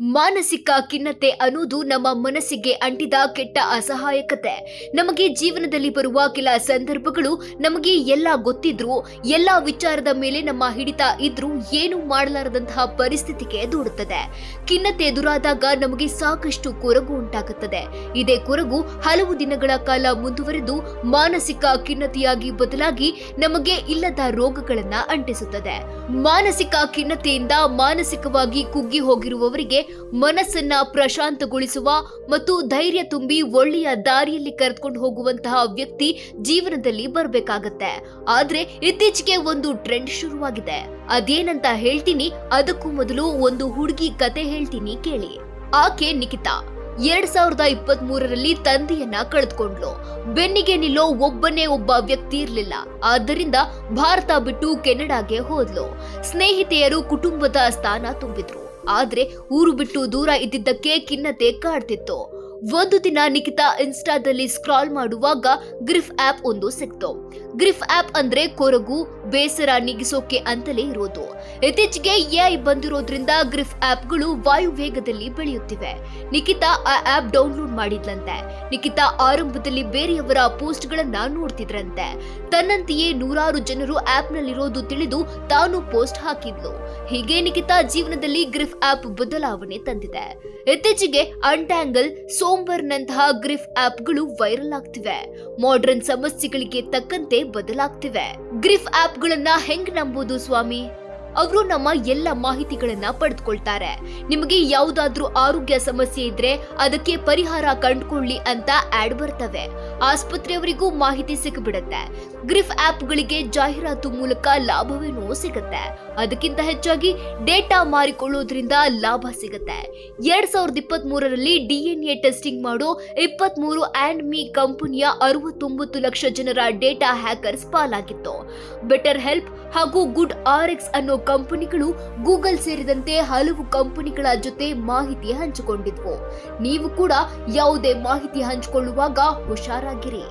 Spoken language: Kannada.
ಮಾನಸಿಕ ಖಿನ್ನತೆ ಅನ್ನೋದು ನಮ್ಮ ಮನಸ್ಸಿಗೆ ಅಂಟಿದ ಕೆಟ್ಟ ಅಸಹಾಯಕತೆ. ನಮಗೆ ಜೀವನದಲ್ಲಿ ಬರುವ ಕೆಲ ಸಂದರ್ಭಗಳು ನಮಗೆ ಎಲ್ಲ ಗೊತ್ತಿದ್ರು, ಎಲ್ಲ ವಿಚಾರದ ಮೇಲೆ ನಮ್ಮ ಹಿಡಿತ ಇದ್ರೂ ಏನು ಮಾಡಲಾರದಂತಹ ಪರಿಸ್ಥಿತಿಗೆ ದೂಡುತ್ತದೆ. ಖಿನ್ನತೆ ಎದುರಾದಾಗ ನಮಗೆ ಸಾಕಷ್ಟು ಕೊರಗು ಉಂಟಾಗುತ್ತದೆ. ಇದೇ ಕೊರಗು ಹಲವು ದಿನಗಳ ಕಾಲ ಮುಂದುವರೆದು ಮಾನಸಿಕ ಖಿನ್ನತೆಯಾಗಿ ಬದಲಾಗಿ ನಮಗೆ ಇಲ್ಲದ ರೋಗಗಳನ್ನ ಅಂಟಿಸುತ್ತದೆ. ಮಾನಸಿಕ ಖಿನ್ನತೆಯಿಂದ ಮಾನಸಿಕವಾಗಿ ಕುಗ್ಗಿ ಹೋಗಿರುವವರಿಗೆ ಮನಸ್ಸನ್ನ ಪ್ರಶಾಂತಗೊಳಿಸುವ ಮತ್ತು ಧೈರ್ಯ ತುಂಬಿ ಒಳ್ಳೆಯ ದಾರಿಯಲ್ಲಿ ಕರೆದುಕೊಂಡು ಹೋಗುವಂತಹ ವ್ಯಕ್ತಿ ಜೀವನದಲ್ಲಿ ಬರಬೇಕಾಗತ್ತೆ. ಆದ್ರೆ ಇತ್ತೀಚೆಗೆ ಒಂದು ಟ್ರೆಂಡ್ ಶುರುವಾಗಿದೆ. ಅದೇನಂತ ಹೇಳ್ತೀನಿ, ಅದಕ್ಕೂ ಮೊದಲು ಒಂದು ಹುಡುಗಿ ಕತೆ ಹೇಳ್ತೀನಿ ಕೇಳಿ. ಆಕೆ ನಿಖಿತಾ, ಎರಡ್ ಸಾವಿರದ ಇಪ್ಪತ್ತ್ ಮೂರರಲ್ಲಿ ತಂದೆಯನ್ನ ಕಳೆದುಕೊಂಡ್ಲು ಬೆನ್ನಿಗೆ ನಿಲ್ಲೋ ಒಬ್ಬನೇ ಒಬ್ಬ ವ್ಯಕ್ತಿ ಇರಲಿಲ್ಲ. ಆದ್ದರಿಂದ ಭಾರತ ಬಿಟ್ಟು ಕೆನಡಾಗೆ ಹೋದ್ಲು. ಸ್ನೇಹಿತೆಯರು ಕುಟುಂಬದ ಸ್ಥಾನ ತುಂಬಿದ್ರು. ಆದ್ರೆ ಊರು ಬಿಟ್ಟು ದೂರ ಇದ್ದಿದ್ದಕ್ಕೆ ಖಿನ್ನತೆ ಕಾಡ್ತಿತ್ತು. ಒಂದು ದಿನ ನಿಖಿತಾ ಇನ್ಸ್ಟಾದಲ್ಲಿ ಸ್ಕ್ರಾಲ್ ಮಾಡುವಾಗ ಗ್ರಿಫ್ ಆಪ್ ಒಂದು ಸಿಕ್ತು. ಗ್ರಿಫ್ ಆಪ್ ಅಂದ್ರೆ ಕೊರಗು, ಬೇಸರ ನೀಗಿಸೋಕೆ ಅಂತಲೇ ಇರೋದು. ಇತ್ತೀಚೆಗೆ ಎಐ ಬಂದಿರೋದ್ರಿಂದ ಗ್ರಿಫ್ ಆಪ್ಗಳು ವಾಯು ವೇಗದಲ್ಲಿ ಬೆಳೆಯುತ್ತಿವೆ. ನಿಖಿತಾ ಆ ಆಪ್ ಡೌನ್ಲೋಡ್ ಮಾಡಿದ್ಲಂತೆ. ನಿಖಿತಾ ಆರಂಭದಲ್ಲಿ ಬೇರೆಯವರ ಪೋಸ್ಟ್ಗಳನ್ನ ನೋಡ್ತಿದ್ರಂತೆ. ತನ್ನಂತೆಯೇ ನೂರಾರು ಜನರು ಆಪ್ನಲ್ಲಿರೋದು ತಿಳಿದು ತಾನು ಪೋಸ್ಟ್ ಹಾಕಿದ್ಲು. ಹೀಗೆ ನಿಖಿತಾ ಜೀವನದಲ್ಲಿ ಗ್ರಿಫ್ ಆಪ್ ಬದಲಾವಣೆ ತಂದಿದೆ. ಇತ್ತೀಚೆಗೆ ಅಂಟ್ಯಾಂಗಲ್ ಸೋಂಬರ್ನಂತಹ ಗ್ರಿಫ್ ಆಪ್ಗಳು ವೈರಲ್ ಆಗ್ತಿವೆ. ಮಾಡರ್ನ್ ಸಮಸ್ಯೆಗಳಿಗೆ ತಕ್ಕಂತೆ ಬದಲಾಗ್ತಿವೆ. ಗ್ರಿಫ್ ಆಪ್ಗಳನ್ನ ಹೆಂಗ್ ನಂಬೋದು ಸ್ವಾಮಿ? ಅವರು ನಮ್ಮ ಎಲ್ಲ ಮಾಹಿತಿಗಳನ್ನ ಪಡೆದುಕೊಳ್ತಾರೆ. ನಿಮಗೆ ಯಾವುದಾದ್ರೂ ಆರೋಗ್ಯ ಸಮಸ್ಯೆ ಇದ್ರೆ ಅದಕ್ಕೆ ಪರಿಹಾರ ಕಂಡುಕೊಳ್ಳಿ ಅಂತ ಆಡ್ ಬರ್ತವೆ. ಆಸ್ಪತ್ರೆಯವರಿಗೂ ಮಾಹಿತಿ ಸಿಕ್ಕಿಬಿಡತ್ತೆ ಗ್ರಿಫ್ ಆಪ್ಗಳಿಗೆ ಜಾಹೀರಾತು ಮೂಲಕ ಲಾಭವೇನೋ ಸಿಗುತ್ತೆ. ಅದಕ್ಕಿಂತ ಹೆಚ್ಚಾಗಿ ಡೇಟಾ ಮಾರಿಕೊಳ್ಳೋದ್ರಿಂದ ಲಾಭ ಸಿಗುತ್ತೆ. ಎರಡ್ ಸಾವಿರದ ಇಪ್ಪತ್ತ್ ಮೂರರಲ್ಲಿ ಡಿಎನ್ಎ ಟೆಸ್ಟಿಂಗ್ ಮಾಡೋ ಇಪ್ಪತ್ತ್ ಮೂರು ಆಂಡ್ ಮೀ ಕಂಪನಿಯ ಅರವತ್ತೊಂಬತ್ತು ಲಕ್ಷ ಜನರ ಡೇಟಾ ಹ್ಯಾಕರ್ಸ್ ಪಾಲಾಗಿತ್ತು. ಬೆಟರ್ ಹೆಲ್ಪ್ ಹಾಗೂ ಗುಡ್ ಆರ್ ಎಕ್ಸ್ ಅನ್ನೋ ಕಂಪನಿಗಳು ಗೂಗಲ್ ಸೇರಿದಂತೆ ಹಲವು ಕಂಪನಿಗಳ ಜೊತೆ ಮಾಹಿತಿ ಹಂಚಿಕೊಂಡಿದ್ವು. ನೀವು ಕೂಡ ಯಾವುದೇ ಮಾಹಿತಿ ಹಂಚಿಕೊಳ್ಳುವಾಗ ಹುಷಾರಾಗಿರಿ.